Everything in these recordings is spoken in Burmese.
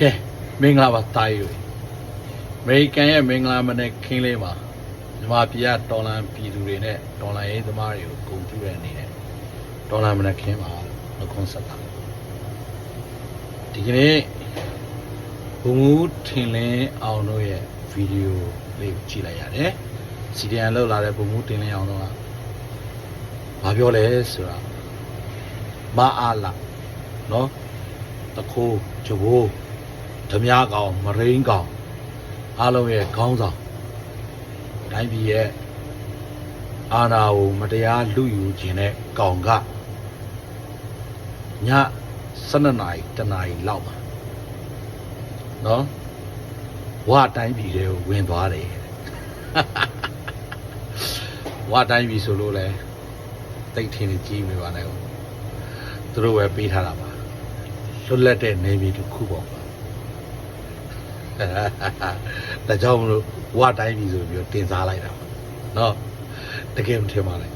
ကဲမင်္ဂလာပါတာရီတွေအမေရိကန်ရဲ့မင်္ဂလာမနေ့ခင်းလေးမှာမြန်မာပြည်ကဒေါ်လာပြည်သူတွေနဲ့ဒေါ်လာရေးသမားတွေကိုဂုဏ်ပြုတဲ့အနေနဲ့ဒေါ်လာမနေ့ခင်းမှာနှုတ်ခွန်းဆက်တာဒီကနေ့ဘုံဦးထင်လင်းအောင်တို့ရဲ့ဗီဒီယိုလေးကိုကြည့်လိုက်ရတယ်စီဒီအန်လောက်လာတဲ့ဘုံဦးတင်လင်းအောင်တို့ကဘာပြောလဲဆိုတာမအားလာနော်တခိုးဂျဘိုး ဓမြကောင်မရိန်းကောင်အားလုံးရဲ့ခေါင်းဆောင်တိုင်းပြည်ရဲ့အာဏာကိုမတရားလူယူခြင်းတဲ့ကောင်ကည12နာရီတနာရီလောက်မှာနော်ဝတိုင်းပြည်တွေကိုဝင်သွားတယ်ဝတိုင်းပြည်ဆိုလို့လဲတိတ်ထင်းကြီးမိပါနဲ့သူတို့ပဲပေးထားတာပါလွတ်လပ်တဲ့နေပြည်တစ်ခုပေါ့ ဒါကြောင့်မလို့ဝတိုင်းပြီဆိုပြီးတော့တင်စားလိုက်တာပါเนาะတကယ်မထင်ပါနဲ့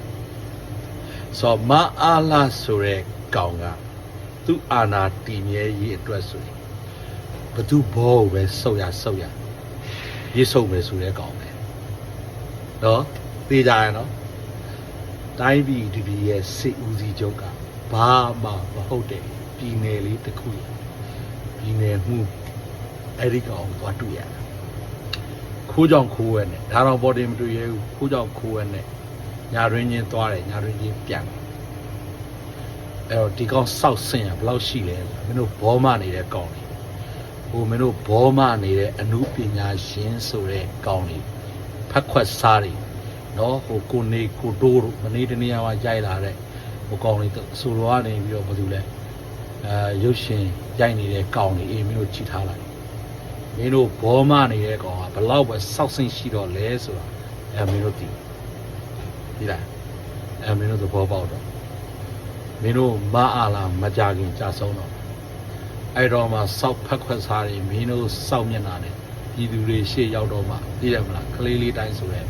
ဆိုတော့မအားလာဆိုတဲ့ကောင်ကသူ့အာနာတည်မြဲရေးအတွက်ဆိုရင်ဘသူဘောကိုပဲဆုပ်ရဆုပ်ရရေးဆုပ်မယ်ဆိုတဲ့ကောင်ပဲเนาะသိကြရနော်တိုင်းပြည်ဒီပြည်ရဲ့စိတ်ဦးစီးချုပ်ကဘာမှမဟုတ်တဲ့ပြည်နယ်လေးတစ်ခုရပြည်နယ်မှု အဲ့ဒီကောင်ကိုသွားတွေ့ရတယ်ခိုးကြောင်ခိုးဝဲနဲ့ဒါတော့ဘော်ဒီမတွေ့ရဘူးခိုးကြောင်ခိုးဝဲနဲ့ညာရင်းချင်းသွားတယ်ညာရင်းချင်းပြန်တယ်အဲ့တော့ဒီကောင်စောက်ဆင်ရဘယ်လောက်ရှိလဲမင်းတို့ဘောမနေတဲ့ကောင်တွေဟိုမင်းတို့ဘောမနေတဲ့အမှုပညာရှင်ဆိုတဲ့ကောင်တွေဖက်ခွက်စားတွေနော်ဟိုကိုနေကိုတိုးတို့မနေ့တနေ့ကရိုက်လာတဲ့ဟိုကောင်တွေဆိုလိုကနေပြီးတော့ဘာလို့လဲအဲရုပ်ရှင်ရိုက်နေတဲ့ကောင်တွေအေးမင်းတို့ကြည့်ထားလိုက် မင်းတို့ဘောမနေတဲ့ကောင်ကဘလောက်ပဲစောက်ဆင်းရှိတော့လဲဆိုတာအဲမင်းတို့သိဒီလားအဲမင်းတို့သဘောပေါက်တော့မင်းတို့မအားလားမကြခင်ကြာဆုံးတော့အဲ့တော့မှစောက်ဖက်ခွက်စားတွေမင်းတို့စောက်မျက်နှာနဲ့ပြည်သူတွေရှေ့ရောက်တော့မှသိရမလားကလေးလေးတိုင်းဆိုရဲ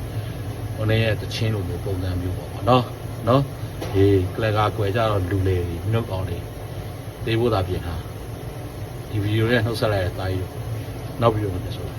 ဟိုနေ့ရဲ့တချင်းလိုမျိုးပုံစံမျိုးပေါ့ဗောနော်နော်ဒီကလကာကွယ်ကြတော့လူလေတွေမင်းတို့ကောင်တွေတေးဖို့သာပြင်ထားဒီဗီဒီယိုနဲ့နှုတ်ဆက်လိုက်တဲ့တာကြီးတို့ နောက်ပြီးတော့မဆို